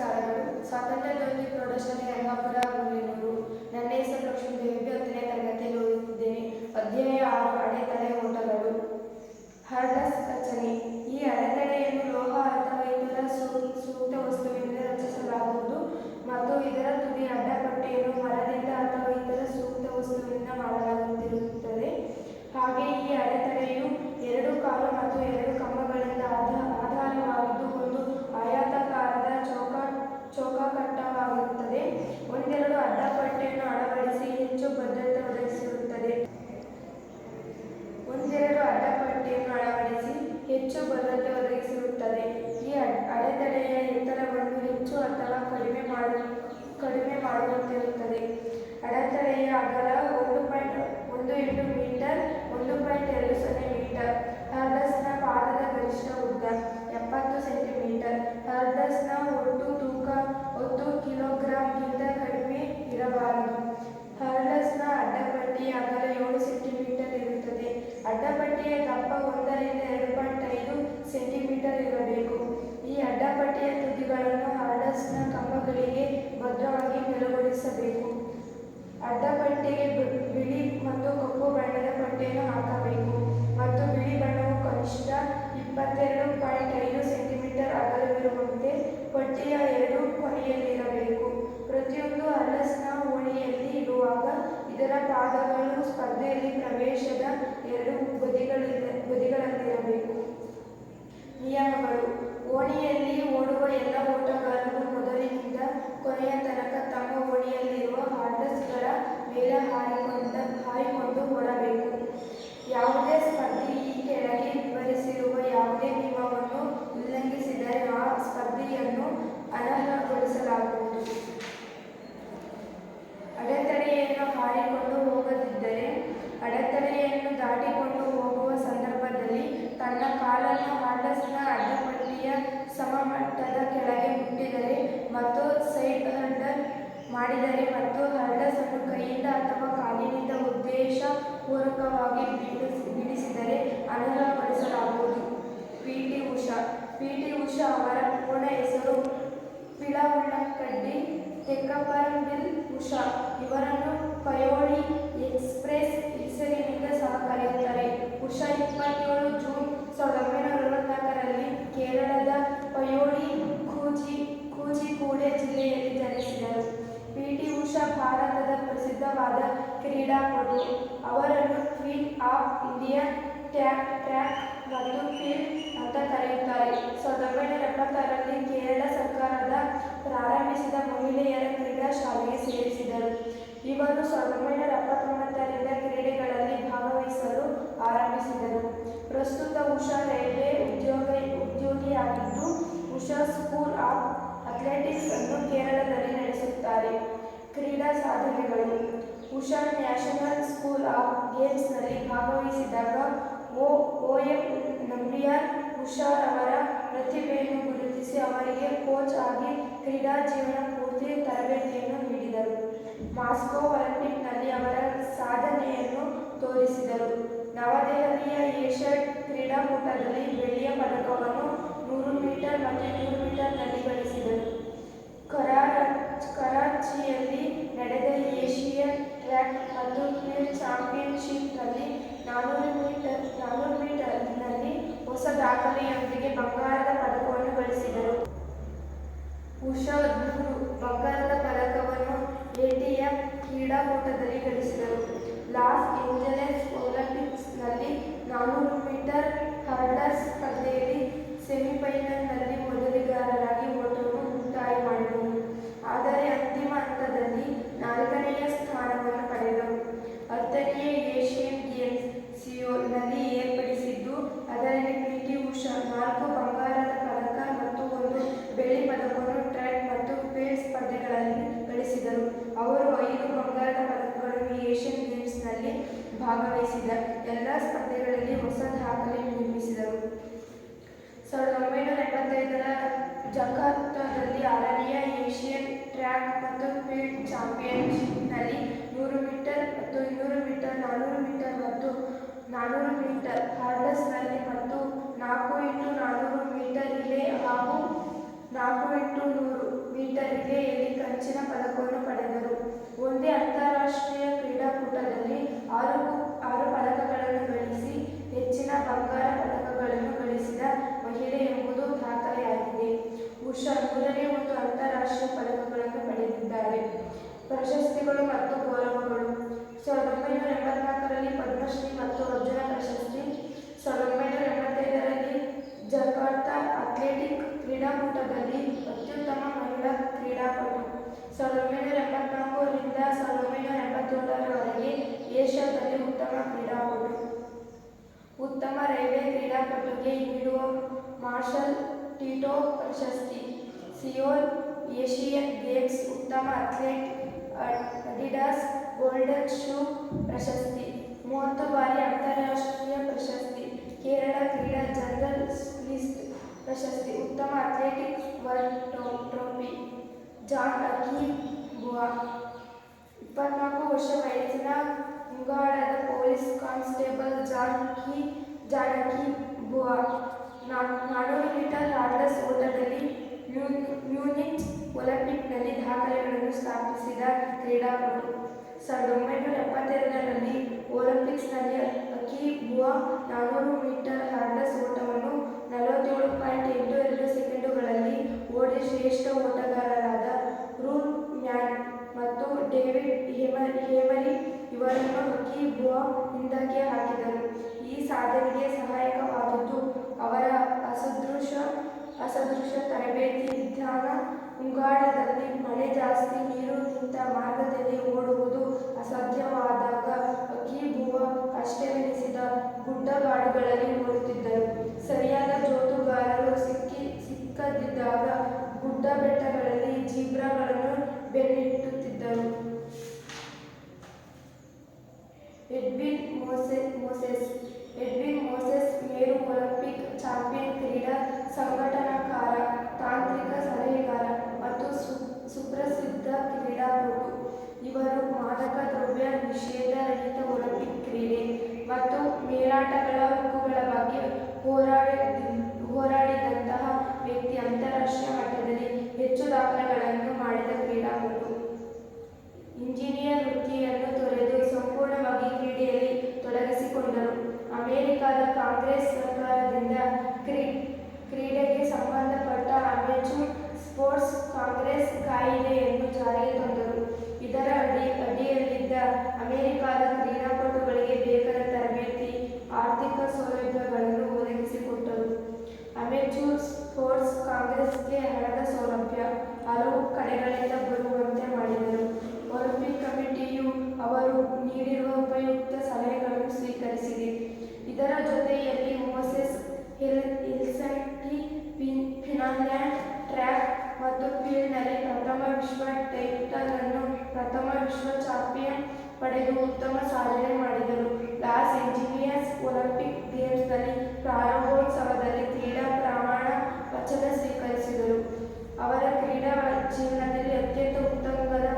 ನಮಸ್ಕಾರಗಳು. ಸ್ವಾತಂತ್ರ್ಯಜ್ಯೋತಿ ಪ್ರೌಢಶಾಲೆ ರಂಗಾಪುರ ನನ್ನ ಹೆಸರು ಲಕ್ಷ್ಮೀದೇವಿ ಹತ್ತನೇ ತರಗತಿಯಲ್ಲಿ ಓದುತ್ತಿದ್ದೇನೆ. ಅಧ್ಯಾಯ ಆರು ಅಡೆತಡೆ ಓಟಗಳು. ಹರ್ಡಸ್ ರಚನೆ. ಈ ಅಡೆತಡೆಯನ್ನು ಲೋಹ ಅಥವಾ ಇತರ ಸೂಕ್ತ ವಸ್ತುವಿನಿಂದ ರಚಿಸಲಾಗುವುದು ಮತ್ತು ಇದರ ತುದಿ ಅಡ್ಡಪಟ್ಟಿಯನ್ನು ಮರದಿಂದ ಅಥವಾ ಇತರ ಸೂಕ್ತ ವಸ್ತುವಿನಿಂದ ಮಾಡಲಾಗುತ್ತಿರುತ್ತದೆ ಹಾಗೆ ಈ ಅಡೆತಡೆಯು ಎರಡು ಕಾಲು ಮತ್ತು ಎರಡು ಕಂಬಗಳಿಂದ ಆಧ- ಆಧಾರವಾಗಿದ್ದು ಒಂದು ಆಯತಾಕಾರದ ಚೌಕ ಚೌಕಕಟ್ಟವಾಗಿರುತ್ತದೆ ಒಂದೆರಡು ಅಡ್ಡಪಟ್ಟಿಯನ್ನು ಅಳವಡಿಸಿ ಹೆಚ್ಚು ಭದ್ರತೆ ಒದಗಿಸಿರುತ್ತದೆ ಒಂದೆರಡು ಅಡ್ಡಪಟ್ಟಿಯನ್ನು ಅಳವಡಿಸಿ ಹೆಚ್ಚು ಭದ್ರತೆ ಒದಗಿಸಿರುತ್ತದೆ ಈ ಅಡ್- ಅಡೆತಡೆಯ ಎತ್ತರವನ್ನು ಹೆಚ್ಚು ಅಥವಾ ಕಡಿಮೆ ಮಾಡು ಕಡಿಮೆ ಮಾಡುವಂತಿರುತ್ತದೆ ಅಡೆತಡೆಯ ಅಗಲ ಒಂದು ಪಾಯಿಂಟ್ ಒಂದು ಎಂಟು ಮೀಟರ್, ಒಂದು ಪಾಯಿಂಟ್ ಎರಡು ಸೊನ್ನೆ ಮೀಟರ್. ಹರ್ಡಸ್ನ ಪಾದದ ಗರಿಷ್ಠ ಉದ್ದ ಎಪ್ಪತ್ತು ಸೆಂಟಿಮೀಟರ್. ಹರ್ಡಸ್ನ ಒಟ್ಟು ತೂಕ ಒಂದು ಕಿಲೋಗ್ರಾಂಗಿಂತ ಕಡಿಮೆ ಇರಬಾರದು. ಹರ್ಡಸ್ನ ಅಡ್ಡಪಟ್ಟಿಯ ಅಗಲ ಏಳು ಸೆಂಟಿಮೀಟರ್ ಇರುತ್ತದೆ. ಅಡ್ಡಪಟ್ಟಿಯ ದಪ್ಪ ಒಂದರಿಂದ ಎರಡು ಪಾಯಿಂಟ್ ಐದು ಸೆಂಟಿಮೀಟರ್ ಇರಬೇಕು. ಅಡ್ಡಪಟ್ಟಿಯ ತುದಿಗಳನ್ನು ಹಾರ್ಡಸ್ನ ಕಂಬಗಳಿಗೆ ಭದ್ರವಾಗಿ ನೆಲೆಗೊಳಿಸಬೇಕು. ಅಡ್ಡಪಟ್ಟಿಗೆ ಬಿಳಿ ಮತ್ತು ಕಪ್ಪು ಬಣ್ಣದ ಪಟ್ಟಿಯನ್ನು ಹಾಕಬೇಕು ಮತ್ತು ಬಿಳಿ ಬಣ್ಣವು ಕನಿಷ್ಠ ಇಪ್ಪತ್ತೆರಡು ಪಾಯಿಂಟ್ ಐದು ಸೆಂಟಿಮೀಟರ್ ಅಗಲವಿರುವಂತೆ ಪಟ್ಟಿಯ ಎರಡು ಕೊನೆಯಲ್ಲಿರಬೇಕು. ಪ್ರತಿಯೊಂದು ಹಲಸ್ನ ಓಣಿಯಲ್ಲಿ ಇರುವಾಗ ಇದರ ಪಾದಗಳು ಸ್ಪರ್ಧೆಯಲ್ಲಿ ಓಣಿಯಲ್ಲಿರುವ ಹಾರ್ಡಸ್ಗಳ ಮೇಲೆ ಹಾರಿಕೊಂಡ ಹಾರಿಕೊಂಡು ಓಡಬೇಕು ಬಿಡಿಸಿ, ಬಿಡಿಸಿದರೆ ಅನರ್ಹಗೊಳಿಸಲಾಗುವುದು P. T. Usha, P. T. Usha ಅವರ ಪೂರ್ಣ ಹೆಸರು ಪಿಳವುಳ್ಳಕಡ್ಡಿ ತೆಕ್ಕಪರಂಬಿಲ್ ಉಷಾ. ಇವರನ್ನು ಪಯೋಳಿ ಎಕ್ಸ್ಪ್ರೆಸ್ ಹೆಸರಿನಿಂದ ಸಹ ಕರೆಯುತ್ತಾರೆ ಉಷಾ ಇಪ್ಪತ್ತೇಳು ಜೂನ್ ಸಾವಿರದ ಒಂಬೈನೂರ ಕೇರಳದ ಪಯೋಳಿ ಕೂಜಿ ಕೂಜಿಕೂಡೆ ಜಿಲ್ಲೆಯಲ್ಲಿ ಜನಿಸಿದರು. ಪಿ. ಟಿ. ಉಷಾ ಭಾರತದ ಪ್ರಸಿದ್ಧವಾದ ಕ್ರೀಡಾಪಟು. ಅವರನ್ನು queen of India track track ಮತ್ತು ಫೀಲ್ಡ್ ಅಂತ ಕರೆಯುತ್ತಾರೆ. ಸಾವಿರದ ಒಂಬೈನೂರ ಕೇರಳ ಸರ್ಕಾರದ ಪ್ರಾರಂಭಿಸಿದ ಮಹಿಳೆಯರ ಕ್ರೀಡಾ ಶಾಲೆಗೆ ಸೇರಿಸಿದರು. ಇವರು ಸಾವಿರದ ಒಂಬೈನೂರ ಎಪ್ಪತ್ತೊಂಬತ್ತರಿಂದ ಕ್ರೀಡೆಗಳಲ್ಲಿ ಭಾಗವಹಿಸಲು ಆರಂಭಿಸಿದರು. ಪ್ರಸ್ತುತ ಉಷಾ ರೈಲ್ವೆ ಉದ್ಯೋಗ, ಉದ್ಯೋಗಿಯಾಗಿದ್ದು, ಉಷಾ ಸ್ಕೂಲ್ ಆಫ್ ಅಥ್ಲೆಟಿಕ್ಸ್ ಅನ್ನು ಕೇರಳದಲ್ಲಿ ನಡೆಸುತ್ತಾರೆ. ಕ್ರೀಡಾ ಸಾಧನೆಗಳು ಉಷಾ ನ್ಯಾಷನಲ್ ಸ್ಕೂಲ್ ಆಫ್ ಗೇಮ್ಸ್ನಲ್ಲಿ ಭಾಗವಹಿಸಿದಾಗ ಓ ಓ ಎಂ ನಂಬಿಯಾರ್ ಉಷಾರ್ ಅವರ ಪ್ರತಿಭೆಯನ್ನು ಗುರುತಿಸಿ ಅವರಿಗೆ ಕೋಚ್ ಆಗಿ ಕ್ರೀಡಾ ಜೀವನ ಪೂರ್ತಿ ತರಬೇತಿಯನ್ನು ನೀಡಿದರು. ಮಾಸ್ಕೋ ಒಲಿಂಪಿಕ್ನಲ್ಲಿ ಅವರ ಸಾಧನೆಯನ್ನು ತೋರಿಸಿದರು. ನವದೆಹಲಿಯ ಏಷ್ಯಾ ಕ್ರೀಡಾಕೂಟದಲ್ಲಿ ಬೆಳ್ಳಿಯ ಪದಕವನ್ನು ನೂರು ಮೀಟರ್ ಮತ್ತು ನೂರು ಮೀಟರ್ನಲ್ಲಿ ಗಳಿಸಿದರು ಕರಾರ, ಕರಾಚಿಯಲ್ಲಿ ನಡೆದ ಏಷಿಯನ್ ಟ್ರ್ಯಾಕ್ ಮತ್ತು ಫೀಲ್ಡ್ ಚಾಂಪಿಯನ್ಶಿಪ್ನಲ್ಲಿ ನಾನ್ನೂರು ಮೀಟರ್ ನಾನ್ನೂರು ಮೀಟರ್ನಲ್ಲಿ ಹೊಸ ದಾಖಲೆಯೊಂದಿಗೆ ಬಂಗಾರದ ಪದಕವನ್ನು ಗಳಿಸಿದರು ಉಷಾ ನೂರು ಬಂಗಾರದ ಪದಕವನ್ನು ಎಟಿಎಫ್ ಕ್ರೀಡಾಕೂಟದಲ್ಲಿ ಗಳಿಸಿದರು ಲಾಸ್ ಏಂಜಲೆಸ್ ಒಲಿಂಪಿಕ್ಸ್ನಲ್ಲಿ ನಾನ್ನೂರು ಮೀಟರ್ ಹರ್ಡಲ್ಸ್ ಸ್ಪರ್ಧೆಯಲ್ಲಿ ಸೆಮಿಫೈನಲ್ನಲ್ಲಿ ಮೊದಲಿಗಾರರಾಗಿ ಓಟವನ್ನು ಮುಕ್ತಾಯ ಮಾಡಿದರು ಆದರೆ ಅಂತಿಮ ಹಂತದಲ್ಲಿ ನಾಲ್ಕನೆಯ ಸ್ಥಾನವನ್ನು ಪಡೆದರು ಹತ್ತನೆಯ ಏಷ್ಯನ್ ಗೇಮ್ಸ್ ಸಿಯೋಲ್ನಲ್ಲಿ ಏರ್ಪಡಿಸಿದ್ದು ಅದರಲ್ಲಿ ಪಿ ಟಿ ಉಷಾ ನಾಲ್ಕು ಬಂಗಾರದ ಪದಕ ಮತ್ತು ಒಂದು ಬೆಳ್ಳಿ ಪದಕವನ್ನು ಟ್ರ್ಯಾಕ್ ಮತ್ತು ಫೀಲ್ಡ್ ಸ್ಪರ್ಧೆಗಳಲ್ಲಿ ಗಳಿಸಿದರು ಅವರು ಐದು ಬಂಗಾರದ ಪದಕಗಳನ್ನು ಏಷ್ಯನ್ ಗೇಮ್ಸ್ನಲ್ಲಿ ಭಾಗವಹಿಸಿದ ಎಲ್ಲ ಸ್ಪರ್ಧೆಗಳಲ್ಲಿ ಹೊಸ ದಾಖಲೆ ನಿರ್ಮಿಸಿದರು. ಸಾವಿರದ ಒಂಬೈನೂರ ಎಂಬತ್ತೈದರ ಜಕಾರ್ತಾದಲ್ಲಿ ಆರನೆಯ ಏಷ್ಯನ್ ಟ್ರ್ಯಾಕ್ ಮತ್ತು ಫೀಲ್ಡ್ ಚಾಂಪಿಯನ್ಶಿಪ್ನಲ್ಲಿ ನೂರು ಮೀಟರ್ ಮತ್ತು ಇನ್ನೂರು ಮೀಟರ್ ನಾನ್ನೂರು ಮೀಟರ್ ಮತ್ತು ನಾನ್ನೂರು ಮೀಟರ್ ಹಾರ್ಡಸ್ನಲ್ಲಿ ಮತ್ತು ನಾಲ್ಕು ಇಂಟು ನಾನ್ನೂರು ಮೀಟರ್ ರಿಲೇ ಹಾಗೂ ನಾಲ್ಕು ಇಂಟು ನೂರು ಮೀಟರ್ ರಿಲೆಯಲ್ಲಿ ಕಂಚಿನ ಪದಕವನ್ನು ಪಡೆದರು. ಒಂದೇ ಅಂತಾರಾಷ್ಟ್ರೀಯ ಕ್ರೀಡಾಕೂಟದಲ್ಲಿ ಆರು ಆರು ಪದಕಗಳನ್ನು ಗಳಿಸಿ ಹೆಚ್ಚಿನ ಬಂಗಾರ ಪದಕಗಳನ್ನು ಗಳಿಸಿದ ಮಹಿಳೆ ಎಂಬುದು ದಾಖಲೆಯಾಗಿದೆ ಉಷಾ ಮೂರನೇ ಮತ್ತು ಅಂತಾರಾಷ್ಟ್ರೀಯ ಪದಕಗಳನ್ನು ಪಡೆದಿದ್ದಾರೆ. ಪ್ರಶಸ್ತಿಗಳು ಮತ್ತು ಗೌರವಗಳು. ಸಾವಿರದ ಒಂಬೈನೂರ ಎಂಬತ್ನಾಲ್ಕರಲ್ಲಿ ಪದ್ಮಶ್ರೀ ಮತ್ತು ಅರ್ಜುನ ಪ್ರಶಸ್ತಿ. ಸಾವಿರದ ಒಂಬೈನೂರ ಎಂಬತ್ತೈದರಲ್ಲಿ ಜಕಾರ್ತಾ ಅಥ್ಲೆಟಿಕ್ ಕ್ರೀಡಾಕೂಟದಲ್ಲಿ ಅತ್ಯುತ್ತಮ ಮಹಿಳಾ ಕ್ರೀಡಾಪಟು. ಸಾವಿರದ ಒಂಬೈನೂರ ಎಂಬತ್ನಾಲ್ಕರಿಂದ ಸಾವಿರದ ಒಂಬೈನೂರ ಎಂಬತ್ತೇಳರವರೆಗೆ ಏಷ್ಯಾದಲ್ಲಿ ಉತ್ತಮ ಕ್ರೀಡಾಪಟು. ಉತ್ತಮ ರೈಲ್ವೆ ಕ್ರೀಡಾಪಟುಗೆ ನೀಡುವ ಮಾರ್ಷಲ್ ಟೀಟೋ ಪ್ರಶಸ್ತಿ. ಸಿಯೋಲ್ ಏಷಿಯನ್ ಗೇಮ್ಸ್ ಉತ್ತಮ ಅಥ್ಲೆಟ್ ಅಡಿಡಾಸ್ ಗೋಲ್ಡನ್ ಶೂ ಪ್ರಶಸ್ತಿ ಮೂವತ್ತು ಬಾರಿ ಅಂತಾರಾಷ್ಟ್ರೀಯ ಪ್ರಶಸ್ತಿ ಕೇರಳ ಕ್ರೀಡಾ ಜರ್ನಲಿಸ್ಟ್ ಪ್ರಶಸ್ತಿ ಉತ್ತಮ ಅಥ್ಲೆಟಿಕ್ಸ್ ವರ್ಲ್ಡ್ ಟ್ರೋ- ಟ್ರೋಫಿ ಜಾನ್ ಅಕಿ ಬುವಾ ಇಪ್ಪತ್ನಾಲ್ಕು ವರ್ಷ ವಯಸ್ಸಿನ ಮುಂಗಾಡದ ಪೊಲೀಸ್ ಕಾನ್ಸ್ಟೇಬಲ್ ಜಾನಕಿ ಜಾನಕಿ ಬುವಾ ನಾ- ನಾನ್ನೂರು ಮೀಟರ್ ಹಾರ್ಡ್ಲೆಸ್ ಓಟದಲ್ಲಿ ಮ್ಯೂನ್- ಮ್ಯೂನಿಚ್ ಒಲಿಂಪಿಕ್ನಲ್ಲಿ ದಾಖಲೆಗಳನ್ನು ಸ್ಥಾಪಿಸಿದ ಕ್ರೀಡಾಪಟು. ಸಾವಿರದ ಒಂಬೈನೂರ ಎಪ್ಪತ್ತೆರಡರಲ್ಲಿ ಒಲಿಂಪಿಕ್ಸ್ನಲ್ಲಿ ಅಕ್ಕಿ ಬುವಾ ನಾನ್ನೂರು ಮೀಟರ್ ಹರ್ಡಸ್ ಓಟವನ್ನು ನಲವತ್ತೇಳು ಪಾಯಿಂಟ್ ಎಂಟು ಎರಡು ಸೆಕೆಂಡುಗಳಲ್ಲಿ ಓಡಿ ಶ್ರೇಷ್ಠ ಓಟಗಾರರಾದ ರೂಲ್ ಮ್ಯಾನ್ ಮತ್ತು ಡೇವಿಡ್ ಹೇಮರ್ ಹೇಮರಿ ಇವರನ್ನು ಅಕ್ಕಿ ಬುವಾ ಹಿಂದಕ್ಕೆ ಹಾಕಿದರು. ಈ ಸಾಧನೆಗೆ ಸಹಾಯಕವಾದದ್ದು ಅವರ ಅಸದೃಶ ಅಸದೃಶ ತರಬೇತಿ ವಿಧಾನ ಉಂಗಾಡದಲ್ಲಿ ಮಳೆ ಜಾಸ್ತಿ ನೀರು ನಿಂತ ಮಾರ್ಗದಲ್ಲಿ ಓಡುವುದು ಅಸಾಧ್ಯವಾದಾಗ ಅಕ್ಕಿ, ಭೂವ ಕಷ್ಟವೆನಿಸಿದ ಗುಡ್ಡಗಾಡುಗಳಲ್ಲಿ ಓಡುತ್ತಿದ್ದರು. ಸರಿಯಾದ ಜೋತುಗಾರರು ಸಿಕ್ಕಿ, ಸಿಕ್ಕದಿದ್ದಾಗ ಗುಡ್ಡ ಬೆಟ್ಟಗಳಲ್ಲಿ ಜೀಬ್ರಾಗಳನ್ನು ಬೆನ್ನಿಟ್ಟುತ್ತಿದ್ದರು. ಎಡ್ವಿನ್ ಮೋಸೆ, ಮೋಸೆಸ್, ಎಡ್ವಿನ್ ಮೋಸೆಸ್ ಮೇರು ಒಲಿಂಪಿಕ್ ಚಾಂಪಿಯನ್ ಕ್ರೀಡಾ ಸಂಘಟನಾಕಾರ ಸುಪ್ರಸಿದ್ಧ ಕ್ರೀಡಾಪಟು. ಇವರು ಮಾದಕ ದ್ರವ್ಯ ನಿಷೇಧ ರಹಿತ ಒಲಿಂಪಿಕ್ ಕ್ರೀಡೆ ಮತ್ತು ಮೇಲಾಟಗಳ ಹಕ್ಕುಗಳ ಬಗ್ಗೆ ಹೋರಾಡಿ ಹೋರಾಡಿದಂತಹ ವ್ಯಕ್ತಿ ಅಂತಾರಾಷ್ಟ್ರೀಯ ಕಾಂಗ್ರೆಸ್ಗೆ ಹಣದ ಸೌಲಭ್ಯ, ಹಲವು ಕಡೆಗಳಿಂದ ಬರುವಂತೆ ಮಾಡಿದರು. ಒಲಿಂಪಿಕ್ ಕಮಿಟಿಯು ಅವರು ನೀಡಿರುವ ಉಪಯುಕ್ತ ಸಲಹೆಗಳನ್ನು ಸ್ವೀಕರಿಸಿದೆ. ಇದರ ಜೊತೆಯಲ್ಲಿ ಮೋಸೆಸ್ ಹಿಲ್, ಹಿಲ್ಸಂಕಿ, ಫಿನ್, ಫಿನ್ಲ್ಯಾಂಡ್ ಟ್ರ್ಯಾಕ್ ಮತ್ತು ಫೀಲ್ಡ್ನಲ್ಲಿ ಪ್ರಥಮ ವಿಶ್ವ ಟೈಟಲ್ ಅನ್ನು ಪ್ರಥಮ ವಿಶ್ವ ಚಾಂಪಿಯನ್ ಪಡೆದು ಉತ್ತಮ ಸಾಧನೆ ಮಾಡಿದರು. ಲಾಸ್ ಎಂಜಿನಿಯರ್ಸ್ ಒಲಿಂಪಿಕ್ ಗೇಮ್ಸ್ನಲ್ಲಿ ಪ್ರಾರಂಭೋತ್ಸವದಲ್ಲಿ ಕ್ರೀಡಾ ಪ್ರಮಾಣ ವಚನ ಸ್ವೀಕರಿಸಿದರು ಅವರ ಕ್ರೀಡಾ ಜೀವನದಲ್ಲಿ ಅತ್ಯಂತ ಉತ್ತುಂಗದ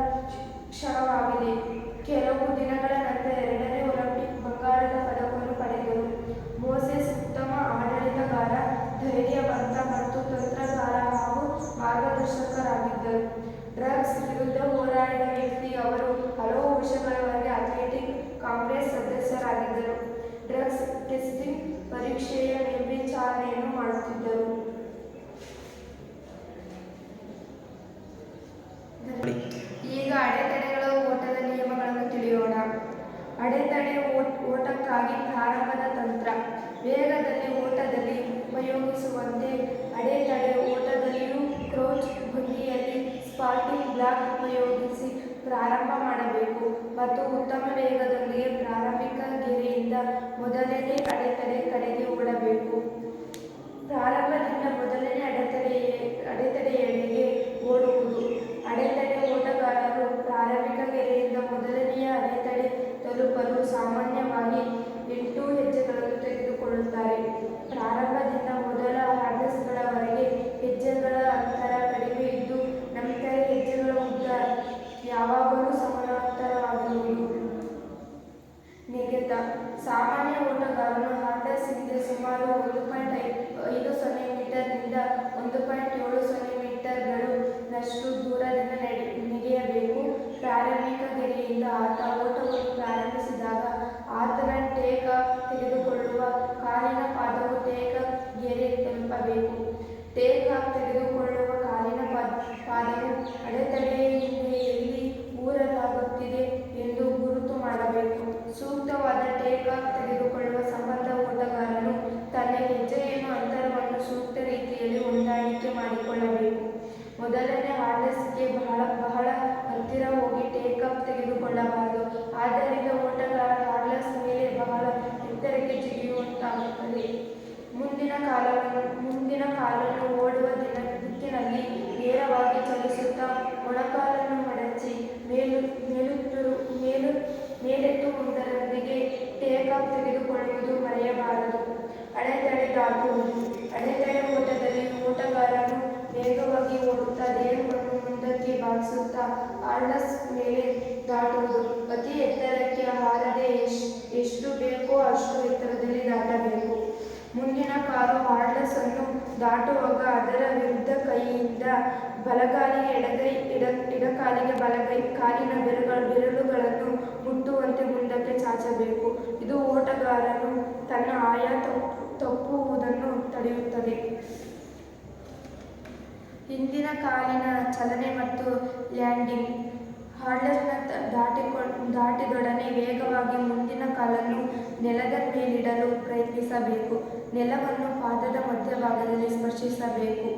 ಕ್ಷಣವಾಗಿದೆ ಕೆಲವು ದಿನಗಳ ನಂತರ ಎರಡನೇ ಒಲಿಂಪಿಕ್ ಬಂಗಾರದ ಪದಕವನ್ನು ಪಡೆದರು ಮೋಸೆಸ್ ಉತ್ತಮ ಆಡಳಿತಗಾರ ಧೈರ್ಯವಂತ ಮತ್ತು ತಂತ್ರಗಾರ ಹಾಗೂ ಮಾರ್ಗದರ್ಶಕರಾಗಿದ್ದರು. ಡ್ರಗ್ಸ್ ವಿರುದ್ಧ ಹೋರಾಡಿದ ವ್ಯಕ್ತಿ ಅವರು ಹಲವು ವರ್ಷಗಳವರೆಗೆ ಅಥ್ಲೆಟಿಕ್ ಕಾಂಗ್ರೆಸ್ ಸದಸ್ಯರಾಗಿದ್ದರು. ಡ್ರಗ್ಸ್ ಟೆಸ್ಟಿಂಗ್ ಪರೀಕ್ಷೆಯ ಮೇಲ್ವಿಚಾರಣೆಯನ್ನು ಮಾಡುತ್ತಿದ್ದರು. ಈಗ ಅಡೆತಡೆಗಳ ಓಟದ ನಿಯಮಗಳನ್ನು ತಿಳಿಯೋಣ. ಅಡೆತಡೆ ಓಟ್ ಓಟಕ್ಕಾಗಿ ಪ್ರಾರಂಭದ ತಂತ್ರ. ವೇಗದಲ್ಲಿ, ಓಟದಲ್ಲಿ ಉಪಯೋಗಿಸುವಂತೆ ಅಡೆತಡೆ ಓಟದಲ್ಲಿಯೂ ಕ್ರೋಚ್ ಭಂಗಿಯಲ್ಲಿ ಸ್ಪಾಟಿಂಗ್ ಬ್ಲಾಕ್ ಉಪಯೋಗಿಸಿ ಪ್ರಾರಂಭ ಮಾಡಬೇಕು ಮತ್ತು ಉತ್ತಮ ವೇಗದೊಂದಿಗೆ ಪ್ರಾರಂಭಿಕ ಗೆರೆಯಿಂದ ಮೊದಲನೇ ಅಡೆತಡೆ ಕಡೆಗೆ ಓಡಬೇಕು. ಪ್ರಾರಂಭದಿಂದ ಮೊದಲನೇ ಅಡೆತಡೆ ಸಾಮಾನ್ಯ ಓಟಗಾರನು ಹಾರ್ಡಸ್ ಇದೆ ಸುಮಾರು ಒಂದು ಪಾಯಿಂಟ್ ಐದು ಸೊನ್ನೆ ಮೀಟರ್ನಿಂದ ಒಂದು ಪಾಯಿಂಟ್ ಏಳು ಸೊನ್ನೆ ಮೀಟರ್ಗಳಷ್ಟು ದೂರದಿಂದ ಪ್ರಾರಂಭಿಕ ಗೆರೆಯಿಂದ ಆತ ಓಟವನ್ನು ಪ್ರಾರಂಭಿಸಿದಾಗ ಆತನ ಟೇಕ ತೆಗೆದುಕೊಳ್ಳುವ ಕಾಲಿನ ಪಾದವು ಟೇಕ ಗೆರೆ ತಲುಪಬೇಕು. ಟೇಕ ತೆಗೆದುಕೊಳ್ಳುವ ಕಾಲಿನ ಪಾದವು ಅಡೆತಡೆ ಮುಂದಿನ ಕಾಲನ್ನು ಓಡುವ ದಿನ ದಿಕ್ಕಿನಲ್ಲಿ ನೇರವಾಗಿ ಚಲಿಸುತ್ತಾ ಮೊಣಕಾಲನ್ನು ಮಡಚಿ ಮೇಲು ಮೇಲುತ್ತರು ಮೇಲು ಮೇಲೆತ್ತುವುದರೊಂದಿಗೆ ತೆಗೆದುಕೊಳ್ಳುವುದು ಮರೆಯಬಾರದು. ಅಡೆತಡೆ ದಾಟುವುದು ಅಡೆತಡೆ ಓಟದಲ್ಲಿ ಓಟಗಾರನು ವೇಗವಾಗಿ ಓಡುತ್ತಾ ದೇಹವನ್ನು ಮುಂದಕ್ಕೆ ಬಾಗಿಸುತ್ತಾ ಆರ್ಡಸ್ ಮೇಲೆ ದಾಟುವುದು. ಅತಿ ಎತ್ತರಕ್ಕೆ ಹಾರದೆ ಎಷ್ಟು ಬೇಕೋ ಅಷ್ಟು ಎತ್ತರದಲ್ಲಿ ದಾಟಬೇಕು. ಮುಂದಿನ ಕಾಲು ಆರ್ಡಸ್ ಅನ್ನು ದಾಟುವಾಗ ಅದರ ವಿರುದ್ಧ ಕೈಯಿಂದ ಬಲಗಾಲಿಗೆ ಎಡಗೈ ಎಡ ಎಡಕಾಲಿಗೆ ಬಲಗೈ ಕಾಲಿನ ಬೆರಳು ಬೆರಳುಗಳನ್ನು ಮುಟ್ಟುವಂತೆ ಮುಂದಕ್ಕೆ ಚಾಚಬೇಕು. ಇದು ಓಟಗಾರನು ತನ್ನ ಆಯಾ ತಪ್ಪು, ತಪ್ಪುವುದನ್ನು ತಡೆಯುತ್ತದೆ. ಹಿಂದಿನ ಕಾಲಿನ ಚಲನೆ ಮತ್ತು ಲ್ಯಾಂಡಿಂಗ್. ಹಾರ್ಡರ್ನ ದಾಟಿಕೊ, ದಾಟಿದೊಡನೆ ವೇಗವಾಗಿ ಮುಂದಿನ ಕಾಲನ್ನು ನೆಲದ ಮೇಲಿಡಲು ಪ್ರಯತ್ನಿಸಬೇಕು. ನೆಲವನ್ನು ಪಾದದ ಮಧ್ಯಭಾಗದಲ್ಲಿ ಸ್ಪರ್ಶಿಸಬೇಕು.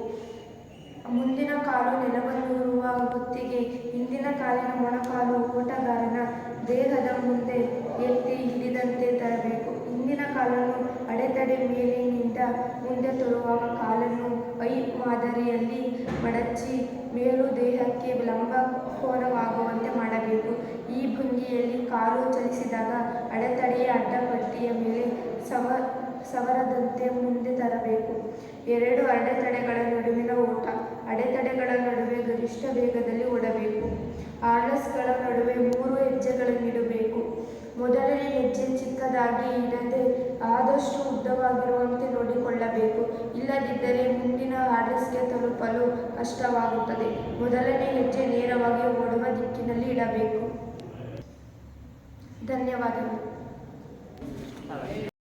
ಮುಂದಿನ ಕಾಲು ನೆಲವನ್ನುರುವ ಹೊತ್ತಿಗೆ ಹಿಂದಿನ ಕಾಲಿನ ಮೊಣಕಾಲು ಓಟಗಾರನ ದೇಹದ ಮುಂದೆ ಎತ್ತಿ ಹಿಡಿದಂತೆ ತರಬೇಕು. ಹಿಂದಿನ ಕಾಲನ್ನು ಅಡೆತಡೆ ಮೇಲಿನಿಂದ ಮುಂದೆ ತರುವಾಗ ಕಾಲನ್ನು ಐ ಮಾದರಿಯಲ್ಲಿ ಮಡಚಿ ಮೇಲು ದೇಹಕ್ಕೆ ಲಂಬ ಕೋನವಾಗುವಂತೆ ಮಾಡಬೇಕು. ಈ ಭಂಗಿಯಲ್ಲಿ ಕಾಲು ಚಲಿಸಿದಾಗ ಅಡೆತಡೆಯ ಅಡ್ಡಪಟ್ಟಿಯ ಮೇಲೆ ಸವ ಸವರದಂತೆ ಮುಂದೆ ತರಬೇಕು. ಎರಡು ಅಡೆತಡೆಗಳ ನಡುವಿನ ಓಟ. ಅಡೆತಡೆಗಳ ನಡುವೆ ಗರಿಷ್ಠ ವೇಗದಲ್ಲಿ ಓಡಬೇಕು. ಆರ್ಲಸ್ಗಳ ನಡುವೆ ಮೂರು ಹೆಜ್ಜೆಗಳನ್ನಿಡಬೇಕು. ಮೊದಲನೇ ಹೆಜ್ಜೆ ಚಿಕ್ಕದಾಗಿ ಇಡದೆ ಆದಷ್ಟು ಉದ್ದವಾಗಿರುವಂತೆ ನೋಡಿಕೊಳ್ಳಬೇಕು. ಇಲ್ಲದಿದ್ದರೆ ಮುಂದಿನ ಹಾರ್ನೆಸ್ಗೆ ತಲುಪಲು ಕಷ್ಟವಾಗುತ್ತದೆ. ಮೊದಲನೇ ಹೆಜ್ಜೆ ನೇರವಾಗಿ ಓಡುವ ದಿಕ್ಕಿನಲ್ಲಿ ಇಡಬೇಕು. ಧನ್ಯವಾದಗಳು.